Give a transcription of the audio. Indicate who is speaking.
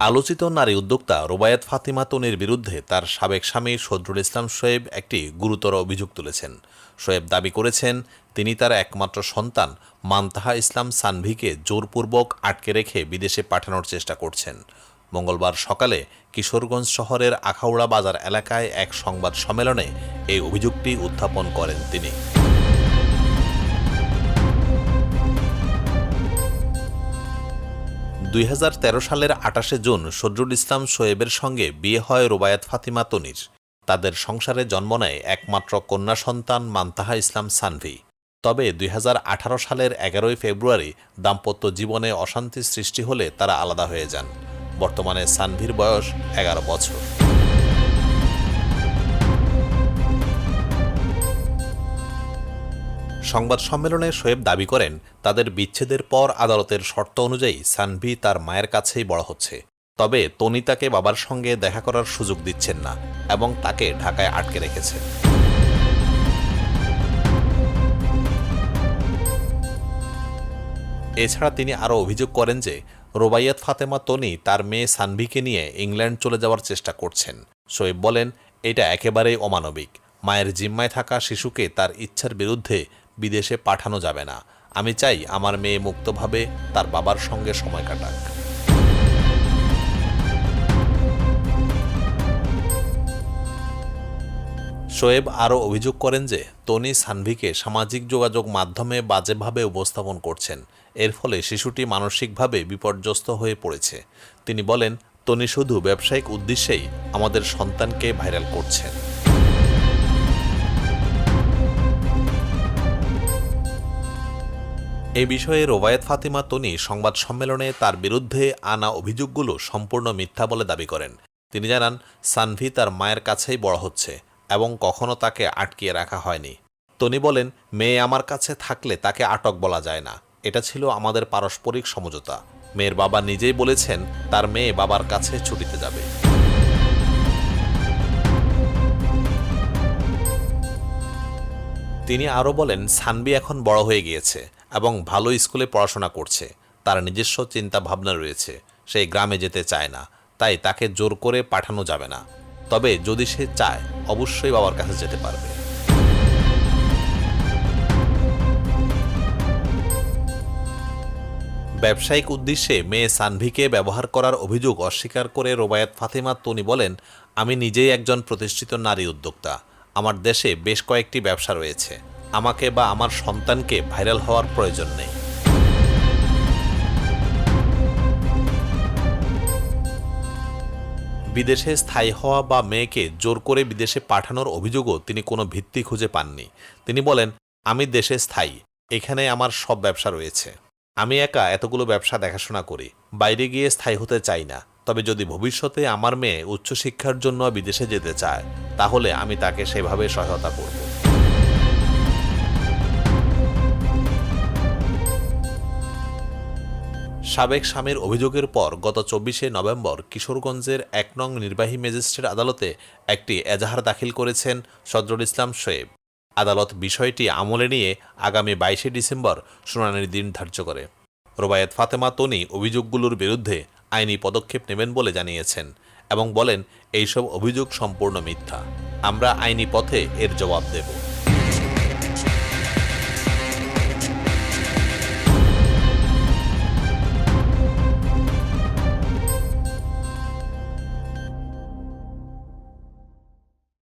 Speaker 1: আলোচিত নারী উদ্যোক্তা রোবায়াত ফাতিমা তনির বিরুদ্ধে তার সাবেক স্বামী সদরুল ইসলাম শোয়েব একটি গুরুতর অভিযোগ তুলেছেন। শোয়েব দাবি করেছেন, তিনি তার একমাত্র সন্তান মান্তাহা ইসলাম সানভিকে জোরপূর্বক আটকে রেখে বিদেশে পাঠানোর চেষ্টা করছেন। মঙ্গলবার সকালে কিশোরগঞ্জ শহরের আখাউড়া বাজার এলাকায় এক সংবাদ সম্মেলনে এই অভিযোগটি উত্থাপন করেন তিনি। দুই হাজার তেরো সালের আটাশে জুন সজরুল ইসলাম শোয়েবের সঙ্গে বিয়ে হয় রোবায়াত ফাতিমা তনির। তাদের সংসারে জন্ম নেয় একমাত্র কন্যা সন্তান মান্তাহা ইসলাম সানভি। তবে দুই হাজার আঠারো সালের এগারোই ফেব্রুয়ারি দাম্পত্য জীবনে অশান্তি সৃষ্টি হলে তারা আলাদা হয়ে যান। বর্তমানে সানভির বয়স এগারো বছর। সংবাদ সম্মেলনে শোয়েব দাবি করেন, তাদের বিচ্ছেদের পর আদালতের শর্ত অনুযায়ী সানভি তার মায়ের কাছেই বড় হচ্ছে। তবে তনি তাকে বাবার সঙ্গে দেখা করার সুযোগ দিচ্ছেন না এবং তাকে ঢাকায় আটকে রেখেছে। এছাড়া তিনি আরও অভিযোগ করেন যে, রোবাইয়াত ফাতেমা তনি তার মেয়ে সানভিকে নিয়ে ইংল্যান্ড চলে যাওয়ার চেষ্টা করছেন। শোয়েব বলেন, এটা একেবারেই অমানবিক। মায়ের জিম্মায় থাকা শিশুকে তার ইচ্ছার বিরুদ্ধে বিদেশে পাঠানো যাবে না। আমি চাই আমার মেয়ে মুক্তভাবে তার বাবার সঙ্গে সময় কাটাক। শোয়েব আরও অভিযোগ করেন যে, তনি সানভিকে সামাজিক যোগাযোগ মাধ্যমে বাজেভাবে উপস্থাপন করছেন। এর ফলে শিশুটি মানসিকভাবে বিপর্যস্ত হয়ে পড়েছে। তিনি বলেন, তনি শুধু ব্যবসায়িক উদ্দেশ্যেই আমাদের সন্তানকে ভাইরাল করছেন। এ বিষয়ে রোবায়েত ফাতিমা তনি সংবাদ সম্মেলনে তার বিরুদ্ধে আনা অভিযোগগুলো সম্পূর্ণ মিথ্যা বলে দাবি করেন। তিনি জানান, সানভি তার মায়ের কাছেই বড় হচ্ছে এবং কখনো তাকে আটকিয়ে রাখা হয়নি। তনি বলেন, মেয়ে আমার কাছে থাকলে তাকে আটক বলা যায় না। এটা ছিল আমাদের পারস্পরিক সমঝোতা। মেয়ের বাবা নিজেই বলেছেন, তার মেয়ে বাবার কাছে ছুটিতে যাবে। তিনি আরও বলেন সানবি এখন বড় হয়ে গিয়েছে। এবং ভালো স্কুলে পড়াশোনা করছে। তার নিজস্ব চিন্তা ভাবনা রয়েছে। সে গ্রামে যেতে চায় না, তাই তাকে জোর করে পাঠানো যাবে না। তবে যদি সে চায়, অবশ্যই বাবার কাছে যেতে পারবে। ব্যবসায়িক উদ্দেশ্যে মেয়ে সানভিকে ব্যবহার করার অভিযোগ অস্বীকার করে রোবায়াত ফাতিমা তনি বলেন, আমি নিজেই একজন প্রতিষ্ঠিত নারী উদ্যোক্তা। আমার দেশে বেশ কয়েকটি ব্যবসা রয়েছে। আমাকে বা আমার সন্তানকে ভাইরাল হওয়ার প্রয়োজন নেই। বিদেশে স্থায়ী হওয়া বা মেয়েকে জোর করে বিদেশে পাঠানোর অভিযোগও তিনি কোনো ভিত্তি খুঁজে পাননি। তিনি বলেন, আমি দেশে স্থায়ী, এখানে আমার সব ব্যবসা রয়েছে। আমি একা এতগুলো ব্যবসা দেখাশোনা করি, বাইরে গিয়ে স্থায়ী হতে চাই না। তবে যদি ভবিষ্যতে আমার মেয়ে উচ্চশিক্ষার জন্য বিদেশে যেতে চায়, তাহলে আমি তাকে সেভাবে সহায়তা করব। সাবেক স্বামীর অভিযোগের পর গত চব্বিশে নভেম্বর কিশোরগঞ্জের এক নং নির্বাহী ম্যাজিস্ট্রেট আদালতে একটি এজাহার দাখিল করেছেন সদরুল ইসলাম শোয়েব আদালত বিষয়টি আমলে নিয়ে আগামী বাইশে ডিসেম্বর শুনানির দিন ধার্য করে। রোবায়েত ফাতেমা তনি অভিযোগগুলোর বিরুদ্ধে আইনি পদক্ষেপ নেবেন বলে জানিয়েছেন এবং বলেন, এইসব অভিযোগ সম্পূর্ণ মিথ্যা। আমরা আইনি পথে এর জবাব দেব।